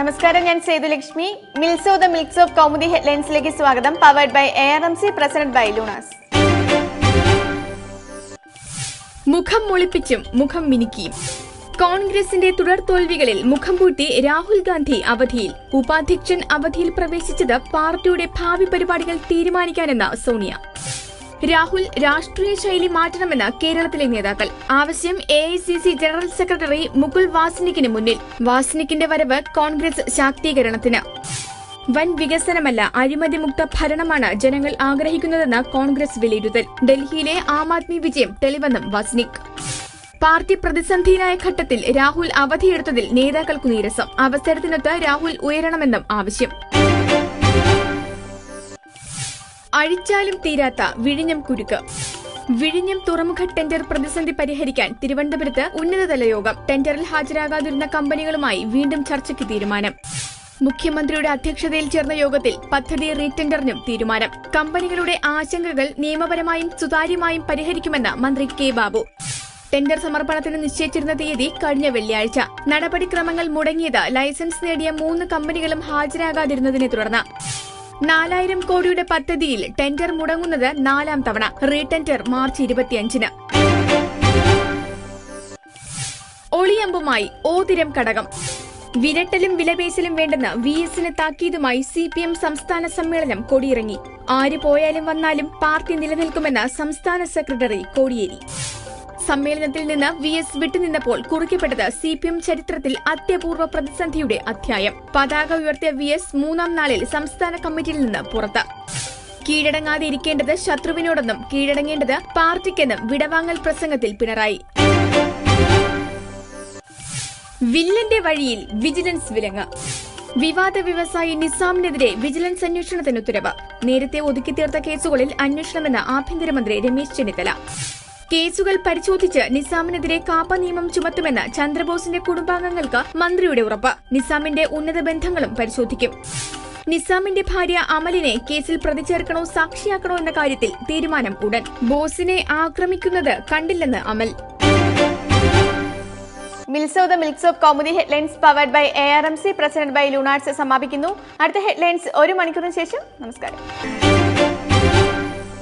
നമസ്കാരം ഞാൻ Sethulakshmi mills the milks of Kaumudi ഹെഡ്ലൈൻസിലേക്ക് സ്വാഗതം. Powered by A R M C presented by Luna's. മുഖം മുളിപ്പിച്ചും മുഖം മിനുക്കിയും. കോൺഗ്രസിന്റെ തുടർ തോൽവികളിൽ മുഖം പൂട്ടി രാഹുൽ ഗാന്ധി അവധിയിൽ. ഉപാധ്യക്ഷൻ അവധിയിൽ പ്രവേശിച്ചത് പാർട്ടിയുടെ ഭാവി പരിപാടികൾ തീരുമാനിക്കാനെന്ന സോണിയ. രാഹുൽ രാഷ്ട്രീയ ശൈലി മാറ്റണമെന്ന് കേരളത്തിലെ നേതാക്കൾ. ആവശ്യം എ ജനറൽ സെക്രട്ടറി മുകുൾ വാസ്നിക്കിന് മുന്നിൽ. വാസ്നിക്കിന്റെ വരവ് കോൺഗ്രസ് ശാക്തീകരണത്തിന്. വൻ വികസനമല്ല അഴിമതി മുക്ത ഭരണമാണ് ജനങ്ങൾ ആഗ്രഹിക്കുന്നതെന്ന് കോൺഗ്രസ് വിലയിരുത്തൽ. ഡൽഹിയിലെ ആം ആദ്മി വിജയം തെളിവെന്നും വസ്നിക്. പാർട്ടി പ്രതിസന്ധിയിലായ ഘട്ടത്തിൽ രാഹുൽ അവധിയെടുത്തതിൽ നേതാക്കൾക്കു നീരസം. അവസരത്തിനൊത്ത് രാഹുൽ ഉയരണമെന്നും ആവശ്യം. അഴിച്ചാലും തീരാത്ത വിഴിഞ്ഞം കുരുക്ക്. വിഴിഞ്ഞം തുറമുഖ ടെൻഡർ പ്രതിസന്ധി പരിഹരിക്കാൻ തിരുവനന്തപുരത്ത് ഉന്നതതല യോഗം. ടെൻഡറിൽ ഹാജരാകാതിരുന്ന കമ്പനികളുമായി വീണ്ടും ചർച്ചയ്ക്ക് തീരുമാനം. മുഖ്യമന്ത്രിയുടെ അധ്യക്ഷതയിൽ ചേർന്ന യോഗത്തിൽ പദ്ധതി റീടെൻഡറിനും തീരുമാനം. കമ്പനികളുടെ ആശങ്കകൾ നിയമപരമായും സുതാര്യമായും പരിഹരിക്കുമെന്ന് മന്ത്രി കെ ബാബു. ടെൻഡർ സമർപ്പണത്തിന് നിശ്ചയിച്ചിരുന്ന തീയതി കഴിഞ്ഞ വെള്ളിയാഴ്ച. നടപടിക്രമങ്ങൾ മുടങ്ങിയത് ലൈസൻസ് നേടിയ മൂന്ന് കമ്പനികളും ഹാജരാകാതിരുന്നതിനെ തുടർന്ന്. നാലായിരം കോടിയുടെ പദ്ധതിയിൽ ടെൻഡർ മുടങ്ങുന്നത് നാലാം തവണ. റീടെൻഡർ മാർച്ച് ഇരുപത്തിയഞ്ചിന്. ഒളിയമ്പുമായി ഓതിരം കടകം. വിരട്ടലും വിലപേശലും വേണ്ടെന്ന് വി എസിന് താക്കീതുമായി സി പി എം സംസ്ഥാന സമ്മേളനം കൊടിയിറങ്ങി. ആര് പോയാലും വന്നാലും പാർട്ടി നിലനിൽക്കുമെന്ന് സംസ്ഥാന സെക്രട്ടറി കോടിയേരി. സമ്മേളനത്തിൽ നിന്ന് വി എസ് വിട്ടുനിന്നപ്പോൾ കുറിക്കപ്പെട്ടത് സി പി എം ചരിത്രത്തിൽ അത്യപൂർവ പ്രതിസന്ധിയുടെ അധ്യായം. പതാക ഉയർത്തിയ വി എസ് മൂന്നാം നാളിൽ സംസ്ഥാന കമ്മിറ്റിയിൽ നിന്ന് പുറത്ത്. കീഴടങ്ങാതെ ഇരിക്കേണ്ടത് ശത്രുവിനോടെന്നും കീഴടങ്ങേണ്ടത് പാർട്ടിക്കെന്നും വിടവാങ്ങൽ പ്രസംഗത്തിൽ പിണറായി. വില്ലന്റെ വഴിയിൽ വിജിലൻസ് വിലങ്ങ്. വിവാദ വ്യവസായി നിസാമിനെതിരെ വിജിലൻസ് അന്വേഷണത്തിന് ഉത്തരവ്. നേരത്തെ ഒതുക്കി തീർത്ത കേസുകളിൽ അന്വേഷണമെന്ന് ആഭ്യന്തരമന്ത്രി രമേശ് ചെന്നിത്തല. കേസുകൾ പരിശോധിച്ച് നിസാമിനെതിരെ കാപ്പ നിയമം ചുമത്തുമെന്ന് ചന്ദ്രബോസിന്റെ കുടുംബാംഗങ്ങൾക്ക് മന്ത്രിയുടെ ഉറപ്പ്. നിസാമിന്റെ ഉന്നത ബന്ധങ്ങളും പരിശോധിക്കും. നിസാമിന്റെ ഭാര്യ അമലിനെ കേസിൽ പ്രതി ചേർക്കണോ സാക്ഷിയാക്കണോ എന്ന കാര്യത്തിൽ തീരുമാനം ഉടൻ. ബോസിനെ ആക്രമിക്കുന്നത് കണ്ടില്ലെന്ന് Amal. Mills the milks of Kaumudi headlines powered by A R M C presented by ലൂണാർട്സ് സമാപിക്കുന്നു. അടുത്ത ഹെഡ്ലൈൻസ് ഒരു മണിക്കൂറിന് ശേഷം. നമസ്കാരം.